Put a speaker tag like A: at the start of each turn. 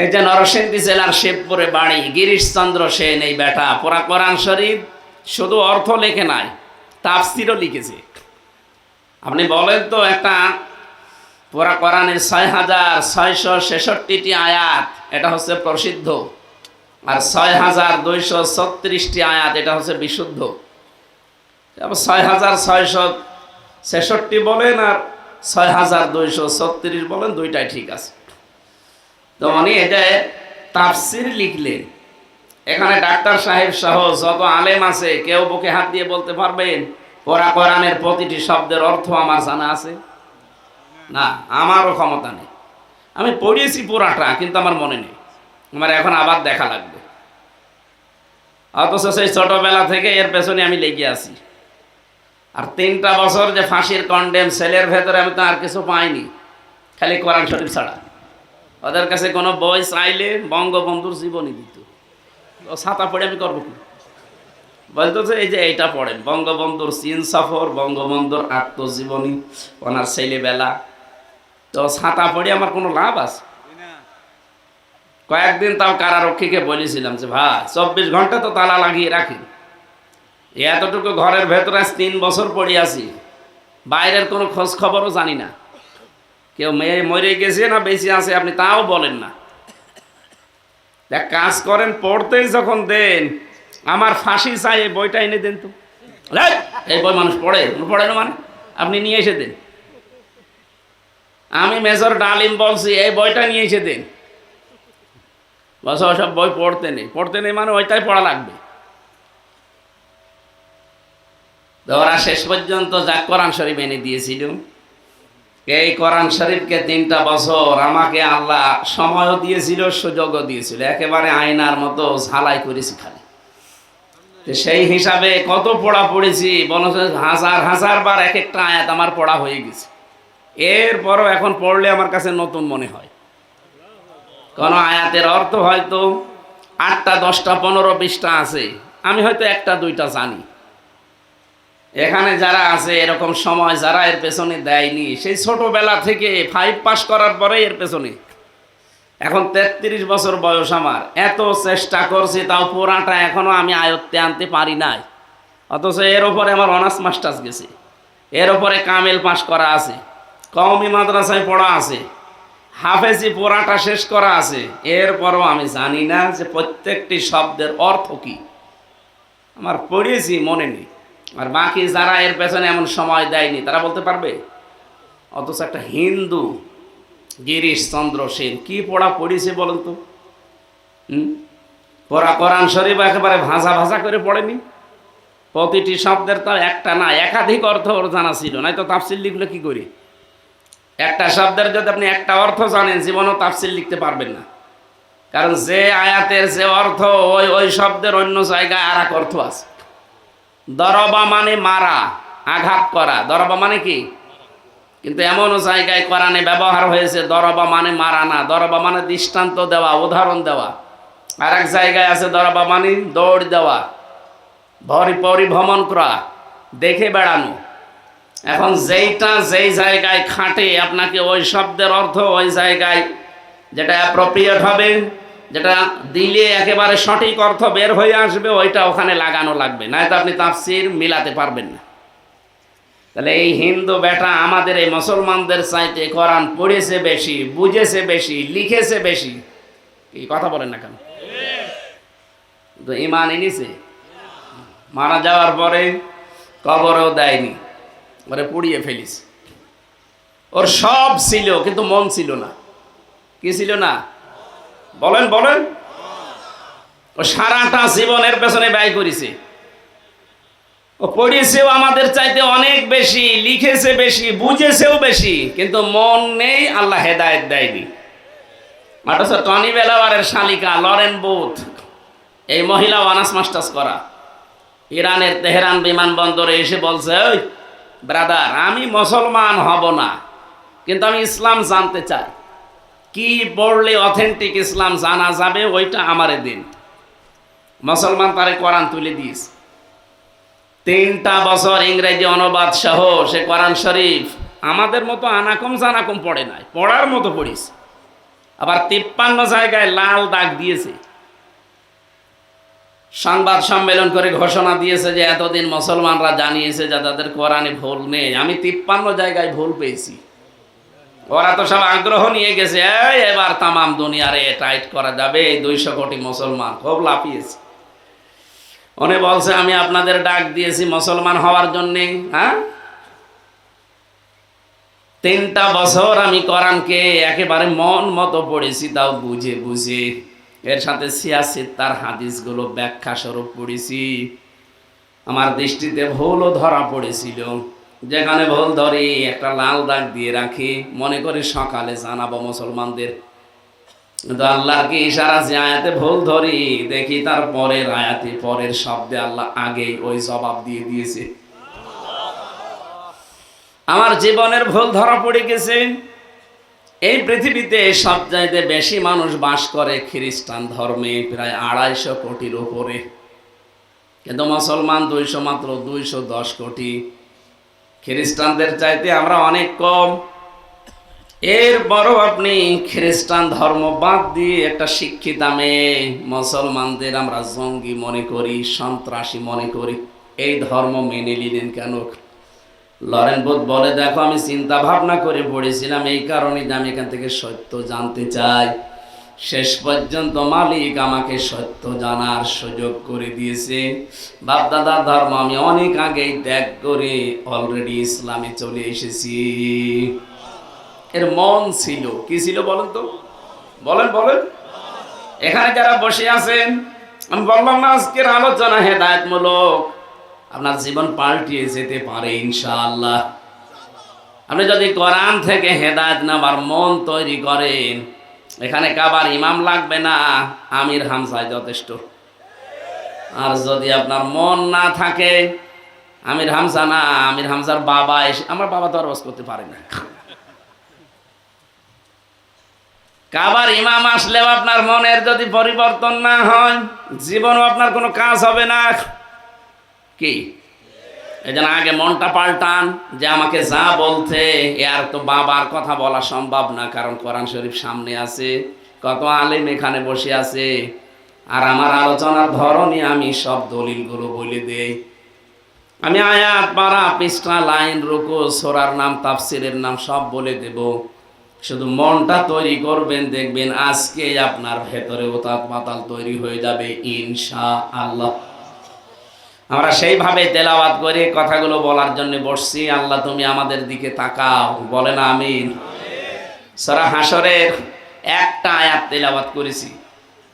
A: এই যে নরসিংদী জেলার শিবপুরে বাড়ি। গিরিশচন্দ্র সেন এই বেটা। পুরা কোরআন শরীফ শুধু অর্থ লেখে নাই, তাফসিরও লিখেছে। আপনি বলেন তো একটা পুরা কোরআনের ছয় হাজার ছয়শো ছেষট্টিটি আয়াত, এটা হচ্ছে প্রসিদ্ধ। আর ছয় হাজার দুইশো ছত্রিশটি আয়াত, এটা হচ্ছে বিশুদ্ধ। ছয় হাজার ছয়শো ছেষট্টি বলেন আর ছয় হাজার দুইশো ছত্রিশ বলেন, দুইটাই ঠিক আছে। তো উনি এটা তাফসির লিখলেন। এখানে ডাক্তার সাহেব সহ যত আলেম আছে, কেউ বুকে হাত দিয়ে বলতে পারবেন কোরআ কোরআনের প্রতিটি শব্দের অর্থ আমার জানা আছে? না, আমারও ক্ষমতা নেই। আমি পড়িয়েছি পুরাটা, কিন্তু আমার মনে নেই। আমার এখন আবার দেখা লাগবে। অথচ সেই ছোটবেলা থেকে এর পেছনে আমি লেগে আছি। আর তিনটা বছর যে ফাঁসির কন্ডেম সেলের ভেতরে আমি তো আর কিছু পাইনি, খালি কোরআন শরীফ ছাড়া। ওদের কাছে কোনো বই চাইলে বঙ্গবন্ধুর জীবনী দিত। ছাতা পড়ে আমি করব বলতো যে এই যে এইটা পড়েন। বঙ্গবন্ধুর চীন সফর, বঙ্গবন্ধুর আত্মজীবনী, ওনার ছেলেবেলা। তো ছাতা পড়ে আমার কোনো লাভ আছে? কয়েকদিন তাও কারারক্ষীকে বলেছিলাম যে, ভাই, চব্বিশ ঘণ্টা তো তালা লাগিয়ে রাখি। এতটুকু ঘরের ভেতরে তিন বছর পড়ে আছি। বাইরের কোনো খোঁজ খবরও জানি না। কেউ মেয়ে মরে গেছে না বেশি আছে আপনি তাও বলেন না। এক কাজ করেন পড়তেই যখন দেন আমার ফাঁসি চাই এই বইটা এনে দেন তো। এই, বই মানুষ পড়ে পড়ে না মানে? আপনি নিয়ে এসে দেন। আমি মেজর ডালিম বলছি এই বইটা নিয়ে এসে দেন। বস ওসব বই পড়তে নেই। পড়তে নেই মানে ওইটাই পড়া লাগবে। ওরা শেষ পর্যন্ত যা কোরআন শরীফ এনে দিয়েছিল। এই কোরআন শরীফকে তিনটা বছর আমাকে আল্লাহ সময়ও দিয়েছিল, সুযোগও দিয়েছিল। একেবারে আয়নার মতো ঝালাই করেছি খালি। সেই হিসাবে কত পড়া পড়েছি, বলো হাজার হাজার বার এক একটা আয়াত আমার পড়া হয়ে গেছে। এরপরও এখন পড়লে আমার কাছে নতুন মনে হয়। কোনো আয়াতের অর্থ হয়তো আটটা, দশটা, পনেরো, বিশটা আছে। আমি হয়তো একটা, দুইটা জানি। এখানে যারা আছে, এরকম সময় যারা এর পেছনে দেয়নি, সেই ছোটবেলা থেকে ফাইভ পাস করার পরে এর পেছনে। এখন তেত্রিশ বছর বয়স আমার, এত চেষ্টা করছি, তাও পুরাটা এখনও আমি আয়ত্তে আনতে পারি নাই। অথচ এর ওপরে আমার অনার্স মাস্টার্স গেছে, এর ওপরে কামেল পাস করা আছে, কওমি মাদ্রাসায় পড়া আছে, হাফেজি পোড়াটা শেষ করা আছে। এরপরও আমি জানি না যে প্রত্যেকটি শব্দের অর্থ কি। আমার পড়িয়েছি মনে নেই। আর বাকি যারা এর পেছনে এমন সময় দেয়নি, তারা বলতে পারবে? অথচ একটা হিন্দু, গিরিশ চন্দ্র সেন কি পড়া পড়িয়েছে বলেন তো? পড়া কোরআন শরীফ একেবারে ভাষা ভাষা করে পড়েনি? প্রতিটি শব্দের তো একটা না, একাধিক অর্থ ওর জানা ছিল নাই তো তাফসিল লিখলে কি করি? একটা শব্দের যদি আপনি একটা অর্থ জানেন, জীবনও তাফসিল লিখতে পারবেন না। কারণ যে আয়াতের যে অর্থ, ওই ওই শব্দের অন্য জায়গায় আর এক অর্থ আছে। দরবা মানে মারা, আঘাত করা। দরবা মানে কি? কিন্তু এমনও জায়গায় কোরআনে ব্যবহার হয়েছে, দরবা মানে মারা না। দরবা মানে দৃষ্টান্ত দেওয়া, উদাহরণ দেওয়া। আর এক জায়গায় আছে দরবা মানে দৌড় দেওয়া, ভরি পরিভ্রমণ করা, দেখে বেড়ানো। এখন যেইটা যেই জায়গায় খাটে, আপনাকে ওই শব্দের অর্থ ওই জায়গায় যেটা অ্যাপ্রোপ্রিয়েট হবে যেটা দিলে একেবারে সঠিক অর্থ বের হয়ে আসবে, ওইটা ওখানে লাগানো লাগবে। না নয়তো আপনি তাফসির মিলাতে পারবেন না। তাহলে এই হিন্দু বেটা আমাদের এই মুসলমানদের চাইতে কোরআন পড়েছে বেশি, বুঝেছে বেশি, লিখেছে বেশি। এই কথা বলেন না কেন? তো ইমান এনেছে? মারা যাওয়ার পরে কবরও দেয়নি। ওরে পুড়িয়ে ফেলিস ওর সব ছিল, কিন্তু মন ছিল না। কি ছিল না? বলেন বলেন। ও সারাটা জীবনের পেছনে ব্যয় করেছে। ও পড়িয়েছেও আমাদের চাইতে অনেক বেশি, লিখেছে বেশি, বুঝেছেও বেশি, কিন্তু মন নেই, আল্লাহ হেদায়ত দেয়নি। টনি বেলাওয়ারের শালিকা লরেন বুথ এই মহিলা অনার্স মাস্টার্স করা। ইরানের তেহরান বিমানবন্দরে এসে বলছে, ওই, ব্রাদার, আমি মুসলমান হব না, কিন্তু আমি ইসলাম জানতে চাই। কি পড়লে অথেন্টিক ইসলাম জানা যাবে, ওইটা আমারে দিন। মুসলমান তারে কোরআন তুলে দিস তিনটা বছর ইংরেজি অনুবাদ সহ সে কোরআন শরীফ আমাদের মতো আনাকম জানাকম পড়ে নাই, পড়ার মতো পড়িস আবার তিপ্পান্ন জায়গায় লাল দাগ দিয়েছে। সংবাদ সম্মেলন করে ঘোষণা দিয়েছে যে এতদিন মুসলমানরা জানিয়েছে যে তাদের কোরআনে ভুল নেই। আমি তিপ্পান্ন জায়গায় ভুল পেয়েছি। ওরা তো সব আগ্রহ নিয়ে গেছে এবার তামাম দুনিয়ারে টাইট করা যাবে, এই দুইশো কোটি মুসলমান খুব লাফিয়েছে। উনি বলছে, আমি আপনাদের ডাক দিয়েছি মুসলমান হওয়ার জন্যে হ্যাঁ? তিনটা বছর আমি কোরআনকে একেবারে মন মতো পড়েছি, তাও বুঝে বুঝে। এর সাথে সিয়াসির তার হাদিসগুলো ব্যাখ্যা স্বরূপ পড়েছি। আমার দৃষ্টিতে ভুলও ধরা পড়েছিল। যেখানে ভুল ধরি, একটা লাল দাগ দিয়ে রাখি। মনে করি সকালে জানাব মুসলমানদের। কিন্তু আল্লাহর কি ইশারা যে আয়াতে ভুল ধরি, দেখি তার পরের আয়াতে, পরের শব্দে আল্লাহ আগেই ওই জবাব দিয়ে দিয়েছে। আমার জীবনের ভুল ধরা পড়ে গেছে। এই পৃথিবীতে সব চাইতে বেশি মানুষ বাস করে খ্রিস্টান ধর্মে, প্রায় আড়াইশো কোটির উপরে। কিন্তু মুসলমান দুইশো মাত্র দুইশো দশ কোটি খ্রিস্টানদের চাইতে আমরা অনেক কম। এরপরও আপনি খ্রিস্টান ধর্ম বাদ দিয়ে একটা শিক্ষিত মেয়ে মুসলমানদের আমরা জঙ্গি মনে করি, সন্ত্রাসী মনে করি, এই ধর্ম মেনে নিলেন কেন? লরেন বোধ বলে, দেখো, আমি চিন্তা ভাবনা করে পড়েছিলাম, এই কারণে আমি এখান থেকে সত্য জানতে চাই। শেষ পর্যন্ত মালিক আমাকে সত্য জানার সুযোগ করে দিয়েছে। বাপদাদার ধর্ম আমি অনেক আগেই ত্যাগ করে অলরেডি ইসলামে চলে এসেছি। এর মন ছিল। কি ছিল বলেন তো? বলেন বলেন। এখানে যারা বসে আছেন, আমি বললাম না, আজকের আলোচনা হেদায়তমূলক। আপনার জীবন পাল্টিয়ে যেতে পারে, ইনশাআল্লাহ। আপনি যদি কোরআন থেকে হেদায়ত নামার মন তৈরি করেন এখানে কাবার ইমাম লাগবে না, আমির হামসায় যথেষ্ট। আর যদি আপনার মন না থাকে, আমির হামসা না, আমির হামসার বাবা এসে, আমার বাবা তো আর বাস করতে পারে না। কাবার ইমাম আসলেও আপনার মনের যদি পরিবর্তন না হয়, জীবনও আপনার কোনো কাজ হবে না। কি? এই জন্য আগে মনটা পাল্টান যে আমাকে যা বলতে আর তো বাবার কথা বলা সম্ভব না, কারণ কোরআন শরীফ সামনে আছে, কত আলিম এখানে বসে আছে। আর আমার আলোচনার ধরনই আমি সব দলিলগুলো বলে দেই। আমি আয়াত, পারা, পৃষ্ঠা, লাইন, রুকু, সোরার নাম, তাফসিরের নাম সব বলে দেব। শুধু মনটা তৈরি করবেন, দেখবেন আজকে আপনার ভেতরে ওতাত পাতাল তৈরি হয়ে যাবে ইনশা আল্লাহ আমরা সেইভাবে তেলাওয়াত করে কথাগুলো বলার জন্য বসছি। আল্লাহ, তুমি আমাদের দিকে তাকাও। বলে না আমিন। সরা হাসরের একটা আয়াত তেলাওয়াত করেছি।